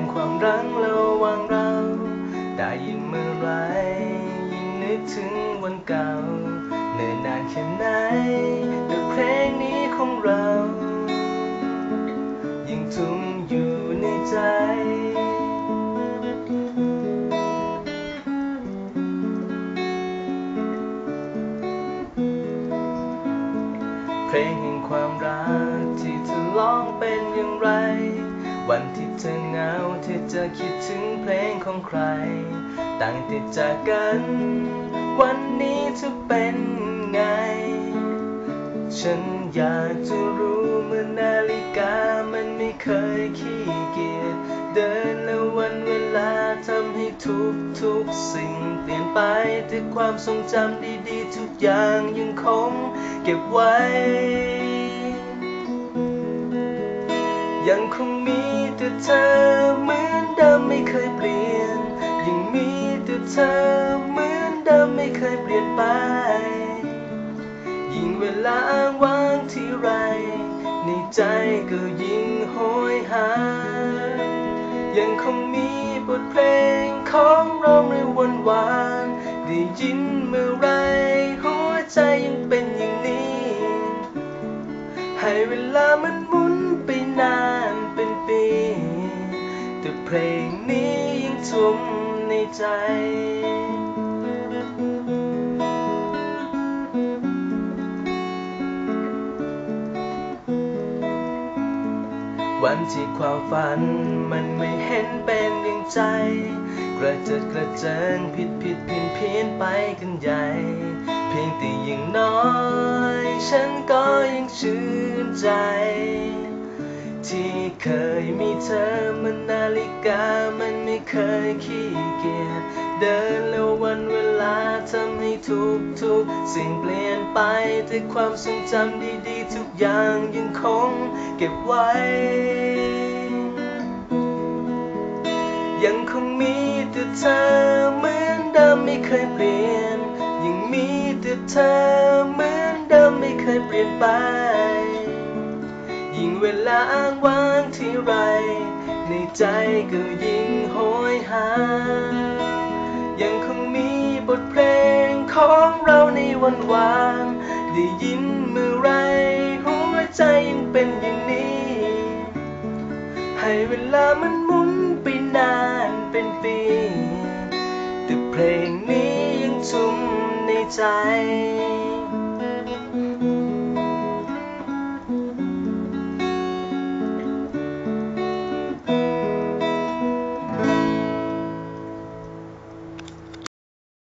งความรังระหว่างเรา ได้ยินเมื่อไรยิ่งนึกถึงวันเก่า เนิ่นนานแค่ไหนแต่เพลงนี้ของเรา ยิ่งทุ่มอยู่ในใจเพลงแห่งความรัก วันที่เธอเหงาเธอจะคิดถึงเพลงของใครต่างติดจากกัน วันนี้เธอเป็นไง ฉันอยากจะรู้เมื่อนาฬิกามันไม่เคยขี้เกียจเดินและวันเวลาทำให้ทุกทุกๆสิ่งเปลี่ยนไปแต่ความทรงจำดีๆ ทุกอย่างยังคงเก็บไว้ ยังคงมีแต่เธอเหมือนเดิมไม่เคยเปลี่ยน ยังมีแต่เธอเหมือนเดิมไม่เคยเปลี่ยนไป ยิ่งเวลาว้างที่ไร ในใจก็ยิ่งโหยหา ยังคงมีบทเพลงของเราในวันวานได้ยินเมื่อไรหัวใจยังเป็นอย่างนี้ ให้เวลามัน เพลงนี้ยังทุ่มในใจ วันที่ความฝันมันไม่เห็นเป็นอย่างใจ กระเจิดกระเจิงผิดผิดเพี้ยนเพี้ยนไปกันใหญ่ เพียงแต่ย่งน้อย ฉันก็ยังชื่นใจ ที่เคยมีเธอมันนาฬิกามันไม่เคยขี้เกียจเดินแล้ววันเวลาทำให้ทุกทุกๆสิ่งเปลี่ยนไปแต่ความทรงจำดีๆ ทุกอย่างยังคงเก็บไว้ ยังคงมีแต่เธอเหมือนเดิมไม่เคยเปลี่ยน ยังมีแต่เธอเหมือนเดิมไม่เคยเปลี่ยนไป ยิ่งเวลาว้างที่ไร ในใจก็ยิ่งโหยหา ยังคงมีบทเพลงของเราในวันวานได้ยินเมื่อไรหัวใจยังเป็นอย่างนี้ ให้เวลามันหมุนไปนานเป็นปี แต่เพลงนี้ยังทุ่มในใจ